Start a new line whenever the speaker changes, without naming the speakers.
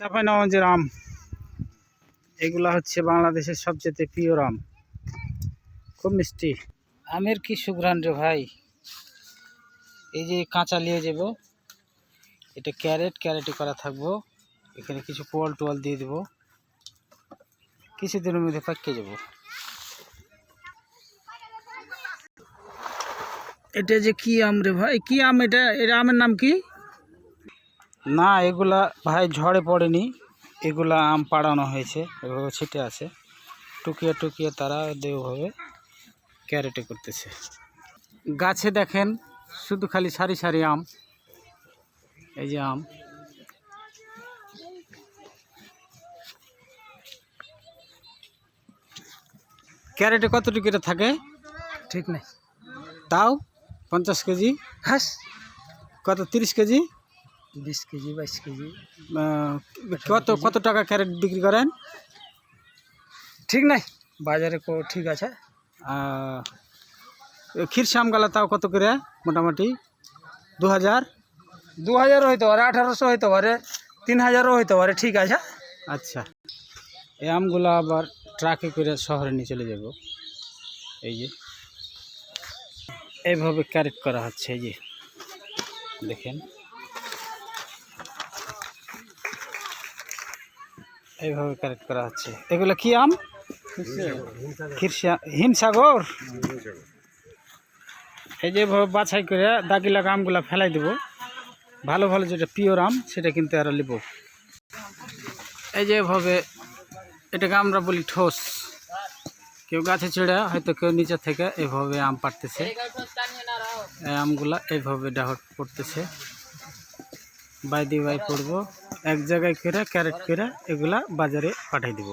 চাঁপাইনবাবগঞ্জের আম। এগুলা হচ্ছে বাংলাদেশের সবচেয়ে প্রিয় আম। খুব মিষ্টি। আমের কি সুঘ্রাণ রে ভাই? এই যে কাঁচা নিয়ে যাব। এটা ক্যারেট ক্যারেটে করা থাকব। এখানে কিছু পোয়াল টোয়াল দিয়ে দেবো। কিছুদিনের মধ্যে পাকিয়ে যাব। এটা যে কি আম রে ভাই? কি আম এটা? এটা আমের নাম কি? না এগুলা ভাই ঝড়ে পড়েনি। এগুলা আম পাড়ানো হয়েছে এভাবে ছিটে আছে। টুকিয়ে টুকিয়ে তারা দেওভাবে ক্যারেটে করতেছে। গাছে দেখেন শুধু খালি সারি সারি আম। এই যে আম। ক্যারেটে কত টুকিটা থাকে?
ঠিক নাই।
তাও পঞ্চাশ কেজি?
হাস।
কত তিরিশ কেজি?
বিশ কেজি বাইশ কেজি।
কত কত টাকা ক্যারেট বিক্রি করেন?
ঠিক নাই বাজারে কো- ঠিক আছে।
ক্ষীরসাম গালা তাও কত করে মোটামুটি? দু হাজার?
দু হাজারও হইতে পারে আঠারোশো হইতে পারে তিন হাজারও হইতে পারে ঠিক আছে।
আচ্ছা। এই আমগুলো আবার ট্রাকে করে শহরে নিয়ে চলে যাব। এই যে। এইভাবে ক্যারেক্ট করা হচ্ছে এই যে। দেখেন। এইভাবে ক্যারেট করা হচ্ছে। এগুলো কি আম? হিমসাগর? এই যে বাছাই করে দাগি লাগা আমগুলা ফেলাই দেবো। ভালো ভালো যেটা পিওর আম, সেটা কিন্তু আরও নেব। এই যে এভাবে এটাকে আমরা বলি ঠোস। কেউ গাছে চেড়ে হয়তো কেউ নিচে থেকে এভাবে আম পাড়তেছে। আমগুলা এইভাবে ডাহট পড়তেছে। বাই দিয়ে বাই পড়ব। এক জায়গায় করে ক্যারেট করে এগুলা বাজারে পাঠিয়ে দিব।